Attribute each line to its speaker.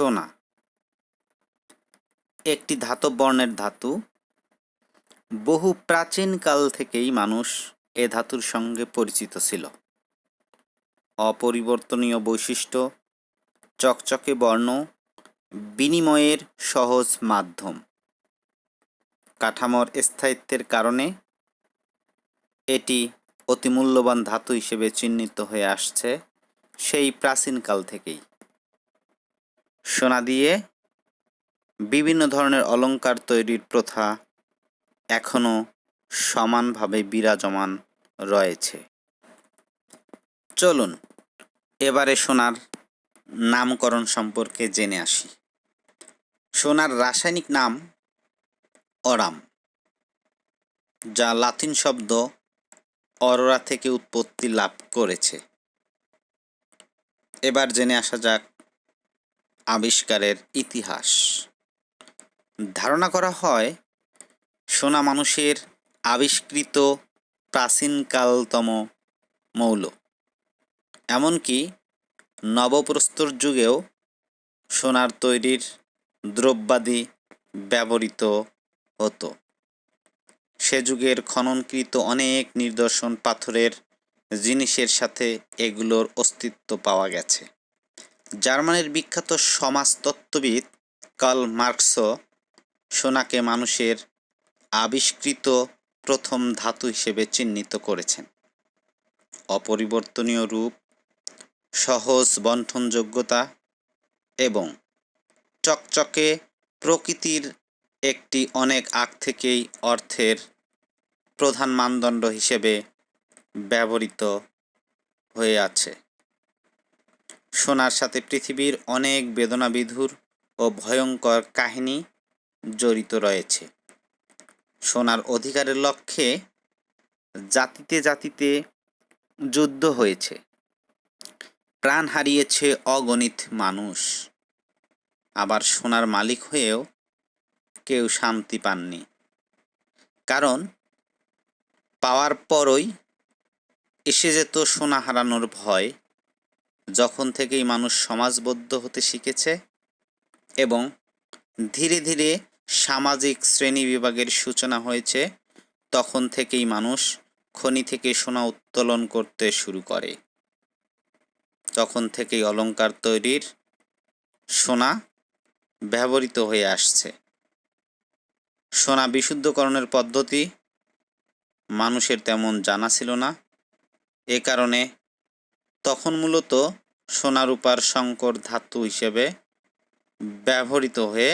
Speaker 1: সোনা একটি ধাতব বর্ণের ধাতু। বহু প্রাচীনকাল থেকেই মানুষ এ ধাতুর সঙ্গে পরিচিত ছিল। অপরিবর্তনীয় বৈশিষ্ট্য, চকচকে বর্ণ, বিনিময়ের সহজ মাধ্যম। কাঠামোর স্থায়িত্বের কারণে এটি অতি মূল্যবান ধাতু হিসেবে চিহ্নিত হয়ে আসছে সেই প্রাচীনকাল থেকেই। সোনা দিয়ে বিভিন্ন ধরনের অলঙ্কার তৈরির প্রথা এখনও সমানভাবে বিরাজমান রয়েছে। চলুন, এবারে সোনার নামকরণ সম্পর্কে জেনে আসি। সোনার রাসায়নিক নাম অরাম, যা লাতিন শব্দ অরোরা থেকে উৎপত্তি লাভ করেছে। এবার জেনে আসা যাক আবিষ্কারের ইতিহাস। ধারণা করা হয়, সোনা মানুষের আবিষ্কৃত প্রাচীনকালতম মৌল। এমনকি নবপ্রস্তর যুগেও সোনার তৈরির দ্রব্যাদি ব্যবহৃত হতো। সে যুগের খননকৃত অনেক নিদর্শন পাথরের জিনিসের সাথে এগুলোর অস্তিত্ব পাওয়া গেছে। জার্মানির বিখ্যাত সমাজতত্ত্ববিদ কার্ল মার্কসও সোনাকে মানুষের আবিষ্কৃত প্রথম ধাতু হিসেবে চিহ্নিত করেছেন। অপরিবর্তনীয় রূপ, সহজ বন্ঠনযোগ্যতা এবং চকচকে প্রকৃতির একটি অনেক আগ থেকেই অর্থের প্রধান মানদণ্ড হিসেবে ব্যবহৃত হয়ে আছে। সোনার সাথে পৃথিবীর অনেক বেদনাবিধুর ও ভয়ঙ্কর কাহিনী জড়িত রয়েছে। সোনার অধিকারের লক্ষ্যে জাতিতে জাতিতে যুদ্ধ হয়েছে। প্রাণ হারিয়েছে অগণিত মানুষ। আবার সোনার মালিক হয়েও কেউ শান্তি পাননি। কারণ পাওয়ার পরই এসে যেত সোনা হারানোর ভয় যখন থেকেই মানুষ সমাজবদ্ধ হতে শিখেছে এবং ধীরে ধীরে সামাজিক শ্রেণি বিভাগের সূচনা হয়েছে, তখন থেকেই মানুষ খনি থেকে সোনা উত্তোলন করতে শুরু করে। তখন থেকেই অলংকার তৈরির সোনা ব্যবহৃত হয়ে আসছে। সোনা বিশুদ্ধকরণের পদ্ধতি মানুষের তেমন জানা ছিল না। এ কারণে তখন মূলত সোনা রূপার সংকর ধাতু হিসেবে ব্যবহৃত হয়ে